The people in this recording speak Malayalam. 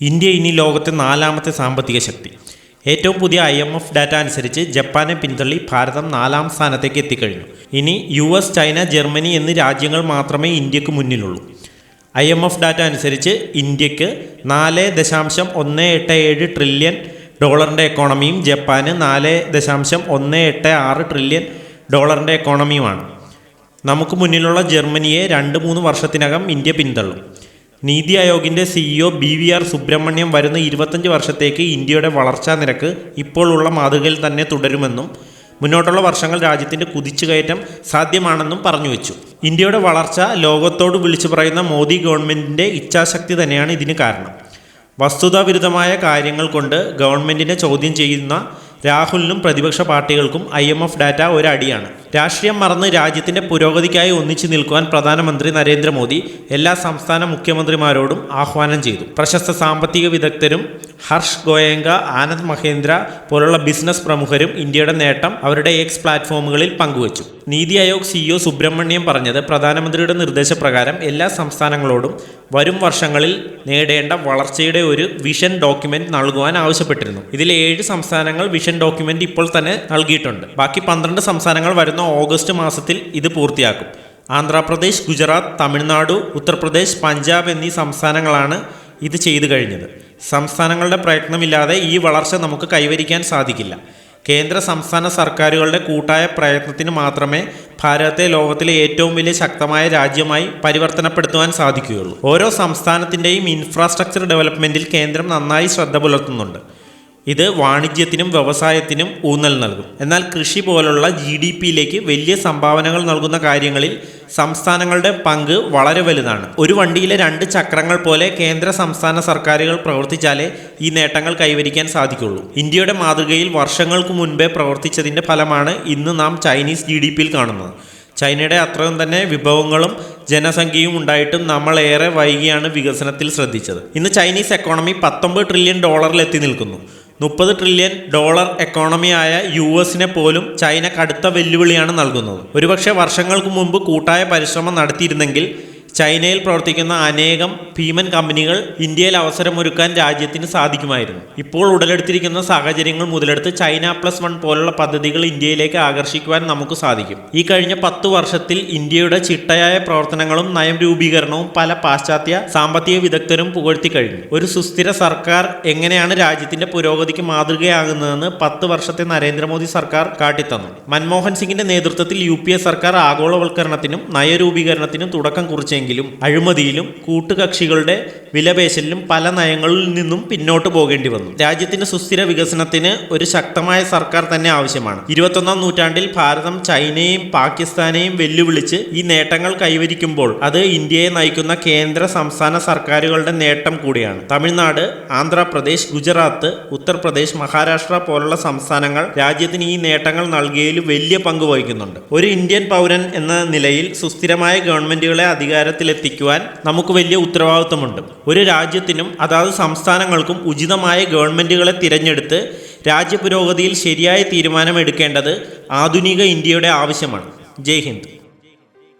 ഇന്ത്യ ഇനി ലോകത്തെ നാലാമത്തെ സാമ്പത്തിക ശക്തി. ഏറ്റവും പുതിയ ഐ എം എഫ് ഡാറ്റ അനുസരിച്ച് ജപ്പാനെ പിന്തള്ളി ഭാരതം നാലാം സ്ഥാനത്തേക്ക് എത്തിക്കഴിഞ്ഞു. ഇനി യു എസ് ചൈന ജർമ്മനി എന്നീ രാജ്യങ്ങൾ മാത്രമേ ഇന്ത്യയ്ക്ക് മുന്നിലുള്ളൂ. ഐ എം എഫ് ഡാറ്റ അനുസരിച്ച് ഇന്ത്യയ്ക്ക് നാല് ദശാംശം ഒന്ന് എട്ട് ഏഴ് ട്രില്യൺ ഡോളറിന്റെ എക്കോണമിയും ജപ്പാന് നാല് ദശാംശം ഒന്ന് എട്ട് ആറ് ട്രില്യൺ ഡോളറിന്റെ എക്കോണമിയുമാണ് നമുക്ക് മുന്നിലുള്ള ജർമ്മനിയെ രണ്ട് മൂന്ന് വർഷത്തിനകം ഇന്ത്യ പിന്തള്ളും. Niti ആയോഗിന്റെ CEO B V R Subrahmanyam വരുന്ന ഇരുപത്തഞ്ച് വർഷത്തേക്ക് ഇന്ത്യയുടെ വളർച്ചാ നിരക്ക് ഇപ്പോഴുള്ള മാതൃകയിൽ തന്നെ തുടരുമെന്നും മുന്നോട്ടുള്ള വർഷങ്ങൾ രാജ്യത്തിന്റെ കുതിച്ചുകയറ്റം സാധ്യമാണെന്നും പറഞ്ഞു വെച്ചു. ഇന്ത്യയുടെ വളർച്ച ലോകത്തോട് വിളിച്ചു പറയുന്ന മോദി ഗവൺമെന്റിന്റെ ഇച്ഛാശക്തി തന്നെയാണ് ഇതിന് കാരണം. വസ്തുതാവിരുദ്ധമായ കാര്യങ്ങൾ കൊണ്ട് ഗവൺമെന്റിനെ ചോദ്യം ചെയ്യുന്ന രാഹുലിനും പ്രതിപക്ഷ പാർട്ടികൾക്കും ഐ എം എഫ് ഡാറ്റ ഒരടിയാണ്. രാഷ്ട്രീയം മറന്ന് രാജ്യത്തിന്റെ പുരോഗതിക്കായി ഒന്നിച്ചു നിൽക്കുവാൻ പ്രധാനമന്ത്രി നരേന്ദ്രമോദി എല്ലാ സംസ്ഥാന മുഖ്യമന്ത്രിമാരോടും ആഹ്വാനം ചെയ്തു. പ്രശസ്ത സാമ്പത്തിക വിദഗ്ധരും ഹർഷ് ഗോയങ്ക ആനന്ദ് മഹേന്ദ്ര പോലുള്ള ബിസിനസ് പ്രമുഖരും ഇന്ത്യയുടെ നേട്ടം അവരുടെ എക്സ് പ്ലാറ്റ്ഫോമുകളിൽ പങ്കുവച്ചു. നീതി ആയോഗ് സിഇഒ സുബ്രഹ്മണ്യം പറഞ്ഞത് പ്രധാനമന്ത്രിയുടെ നിർദ്ദേശപ്രകാരം എല്ലാ സംസ്ഥാനങ്ങളോടും വരും വർഷങ്ങളിൽ നേടേണ്ട വളർച്ചയുടെ ഒരു വിഷൻ ഡോക്യുമെന്റ് നൽകുവാൻ ആവശ്യപ്പെട്ടിരുന്നു. ഇതിൽ ഏഴ് സംസ്ഥാനങ്ങൾ വിഷൻ ഡോക്യുമെന്റ് ഇപ്പോൾ തന്നെ നൽകിയിട്ടുണ്ട്. ബാക്കി പന്ത്രണ്ട് സംസ്ഥാനങ്ങൾ വരുന്ന ഓഗസ്റ്റ് മാസത്തിൽ ഇത് പൂർത്തിയാക്കും. ആന്ധ്രാപ്രദേശ് ഗുജറാത്ത് തമിഴ്നാടു ഉത്തർപ്രദേശ് പഞ്ചാബ് എന്നീ സംസ്ഥാനങ്ങളാണ് ഇത് ചെയ്തു കഴിഞ്ഞത്. സംസ്ഥാനങ്ങളുടെ പ്രയത്നമില്ലാതെ ഈ വളർച്ച നമുക്ക് കൈവരിക്കാൻ സാധിക്കില്ല. കേന്ദ്ര സംസ്ഥാന സർക്കാരുകളുടെ കൂട്ടായ പ്രയത്നത്തിന് മാത്രമേ ഭാരതത്തെ ലോകത്തിലെ ഏറ്റവും വലിയ ശക്തമായ രാജ്യമായി പരിവർത്തനപ്പെടുത്തുവാൻ സാധിക്കുകയുള്ളൂ. ഓരോ സംസ്ഥാനത്തിന്റെയും ഇൻഫ്രാസ്ട്രക്ചർ ഡെവലപ്മെന്റിൽ കേന്ദ്രം നന്നായി ശ്രദ്ധ പുലർത്തുന്നുണ്ട്. ഇത് വാണിജ്യത്തിനും വ്യവസായത്തിനും ഊന്നൽ നൽകും. എന്നാൽ കൃഷി പോലുള്ള ജി ഡി പിയിലേക്ക് വലിയ സംഭാവനകൾ നൽകുന്ന കാര്യങ്ങളിൽ സംസ്ഥാനങ്ങളുടെ പങ്ക് വളരെ വലുതാണ്. ഒരു വണ്ടിയിലെ രണ്ട് ചക്രങ്ങൾ പോലെ കേന്ദ്ര സംസ്ഥാന സർക്കാരുകൾ പ്രവർത്തിച്ചാലേ ഈ നേട്ടങ്ങൾ കൈവരിക്കാൻ സാധിക്കുള്ളൂ. ഇന്ത്യയുടെ മാതൃകയിൽ വർഷങ്ങൾക്ക് മുൻപേ പ്രവർത്തിച്ചതിന്റെ ഫലമാണ് ഇന്ന് നാം ചൈനീസ് ജി ഡി പിയിൽ കാണുന്നത്. ചൈനയുടെ അത്രയും തന്നെ വിഭവങ്ങളും ജനസംഖ്യയും ഉണ്ടായിട്ടും നമ്മൾ ഏറെ വൈകിയാണ് വികസനത്തിൽ ശ്രദ്ധിച്ചത്. ഇന്ന് ചൈനീസ് എക്കോണമി പത്തൊമ്പത് ട്രില്യൺ ഡോളറിൽ എത്തി നിൽക്കുന്നു. മുപ്പത് ട്രില്യൺ ഡോളർ എക്കോണമിയായ യു എസിനെ പോലും ചൈന കടുത്ത വെല്ലുവിളിയാണ് നൽകുന്നത്. ഒരുപക്ഷെ വർഷങ്ങൾക്ക് മുമ്പ് കൂട്ടായ പരിശ്രമം നടത്തിയിരുന്നെങ്കിൽ ചൈനയിൽ പ്രവർത്തിക്കുന്ന അനേകം ഭീമൻ കമ്പനികൾ ഇന്ത്യയിൽ അവസരമൊരുക്കാൻ രാജ്യത്തിന് സാധിക്കുമായിരുന്നു. ഇപ്പോൾ ഉടലെടുത്തിരിക്കുന്ന സാഹചര്യങ്ങൾ മുതലെടുത്ത് ചൈന പ്ലസ് വൺ പോലുള്ള പദ്ധതികൾ ഇന്ത്യയിലേക്ക് ആകർഷിക്കുവാൻ നമുക്ക് സാധിക്കും. ഈ കഴിഞ്ഞ പത്ത് വർഷത്തിൽ ഇന്ത്യയുടെ ചിട്ടയായ പ്രവർത്തനങ്ങളും നയം രൂപീകരണവും പല പാശ്ചാത്യ സാമ്പത്തിക വിദഗ്ധരും പുകഴ്ത്തി കഴിഞ്ഞു. ഒരു സുസ്ഥിര സർക്കാർ എങ്ങനെയാണ് രാജ്യത്തിന്റെ പുരോഗതിക്ക് മാതൃകയാകുന്നതെന്ന് പത്ത് വർഷത്തെ നരേന്ദ്രമോദി സർക്കാർ കാട്ടിത്തന്നു. മൻമോഹൻ സിംഗിന്റെ നേതൃത്വത്തിൽ യു സർക്കാർ ആഗോളവൽക്കരണത്തിനും നയരൂപീകരണത്തിനും തുടക്കം കുറിച്ചെങ്കിലും അഴിമതിയിലും കൂട്ടുകക്ഷികളുടെ വിലപേശലിലും പല നയങ്ങളിൽ നിന്നും പിന്നോട്ട് പോകേണ്ടി വന്നു. രാജ്യത്തിന്റെ സുസ്ഥിര വികസനത്തിന് ഒരു ശക്തമായ സർക്കാർ തന്നെ ആവശ്യമാണ്. ഇരുപത്തൊന്നാം നൂറ്റാണ്ടിൽ ഭാരതം ചൈനയും പാകിസ്ഥാനെയും വെല്ലുവിളിച്ച് ഈ നേട്ടങ്ങൾ കൈവരിക്കുമ്പോൾ അത് ഇന്ത്യയെ നയിക്കുന്ന കേന്ദ്ര സംസ്ഥാന സർക്കാരുകളുടെ നേട്ടം കൂടിയാണ്. തമിഴ്നാട് ആന്ധ്രാപ്രദേശ് ഗുജറാത്ത് ഉത്തർപ്രദേശ് മഹാരാഷ്ട്ര പോലുള്ള സംസ്ഥാനങ്ങൾ രാജ്യത്തിന് ഈ നേട്ടങ്ങൾ നൽകിയതിൽ വലിയ പങ്ക് വഹിക്കുന്നുണ്ട്. ഒരു ഇന്ത്യൻ പൗരൻ എന്ന നിലയിൽ സുസ്ഥിരമായ ഗവൺമെന്റുകളെ അധികാരത്തിലെത്തിക്കുവാൻ നമുക്ക് വലിയ ഉത്തരവാദിത്വമുണ്ട്. ഒരു രാജ്യത്തിനും അതാത് സംസ്ഥാനങ്ങൾക്കും ഉചിതമായ ഗവൺമെന്റുകളെ തിരഞ്ഞെടുത്ത് രാജ്യപുരോഗതിയിൽ ശരിയായ തീരുമാനമെടുക്കേണ്ടത് ആധുനിക ഇന്ത്യയുടെ ആവശ്യമാണ്. ജയ് ഹിന്ദ്.